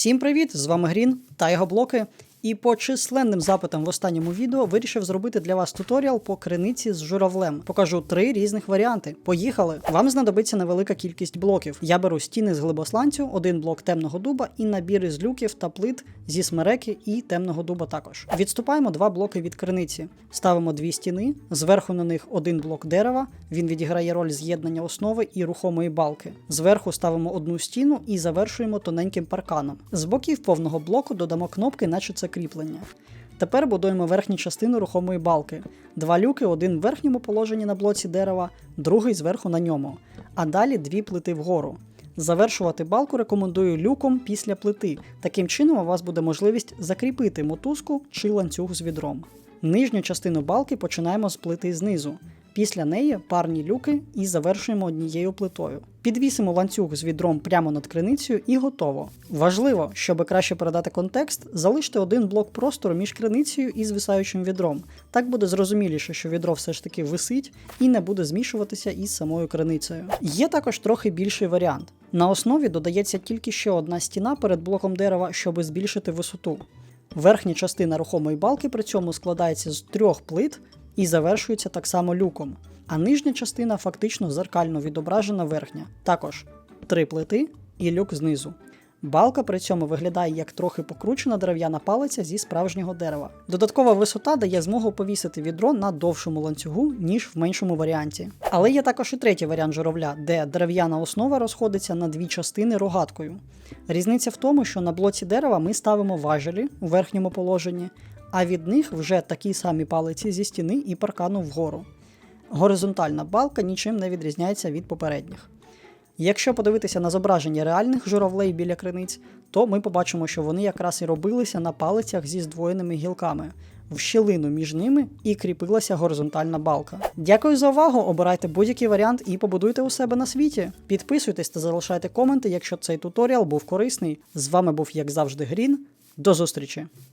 Всім привіт! З вами Грін та його блоки. І по численним запитам в останньому відео вирішив зробити для вас туторіал по криниці з журавлем. Покажу три різних варіанти. Поїхали! Вам знадобиться невелика кількість блоків. Я беру стіни з глибосланцю, один блок темного дуба і набір із люків та плит зі смереки і темного дуба також. Відступаємо два блоки від криниці. Ставимо дві стіни, зверху на них один блок дерева. Він відіграє роль з'єднання основи і рухомої балки. Зверху ставимо одну стіну і завершуємо тоненьким парканом. З боків повного блоку додамо кнопки, наче це кріплення. Тепер будуємо верхню частину рухомої балки. Два люки, один в верхньому положенні на блоці дерева, другий зверху на ньому. А далі дві плити вгору. Завершувати балку рекомендую люком після плити. Таким чином у вас буде можливість закріпити мотузку чи ланцюг з відром. Нижню частину балки починаємо з плити знизу. Після неї парні люки і завершуємо однією плитою. Підвісимо ланцюг з відром прямо над криницею і готово. Важливо, щоб краще передати контекст, залиште один блок простору між криницею і звисаючим відром. Так буде зрозуміліше, що відро все ж таки висить і не буде змішуватися із самою криницею. Є також трохи більший варіант. На основі додається тільки ще одна стіна перед блоком дерева, щоб збільшити висоту. Верхня частина рухомої балки при цьому складається з трьох плит і завершується так само люком. А нижня частина фактично зеркально відображена верхня. Також три плити і люк знизу. Балка при цьому виглядає як трохи покручена дерев'яна палиця зі справжнього дерева. Додаткова висота дає змогу повісити відро на довшому ланцюгу, ніж в меншому варіанті. Але є також і третій варіант журавля, де дерев'яна основа розходиться на дві частини рогаткою. Різниця в тому, що на блоці дерева ми ставимо важелі у верхньому положенні, а від них вже такі самі палиці зі стіни і паркану вгору. Горизонтальна балка нічим не відрізняється від попередніх. Якщо подивитися на зображення реальних журавлей біля криниць, то ми побачимо, що вони якраз і робилися на палицях зі здвоєними гілками. В щілину між ними і кріпилася горизонтальна балка. Дякую за увагу! Обирайте будь-який варіант і побудуйте у себе на світі. Підписуйтесь та залишайте коменти, якщо цей туторіал був корисний. З вами був, як завжди, Грін. До зустрічі!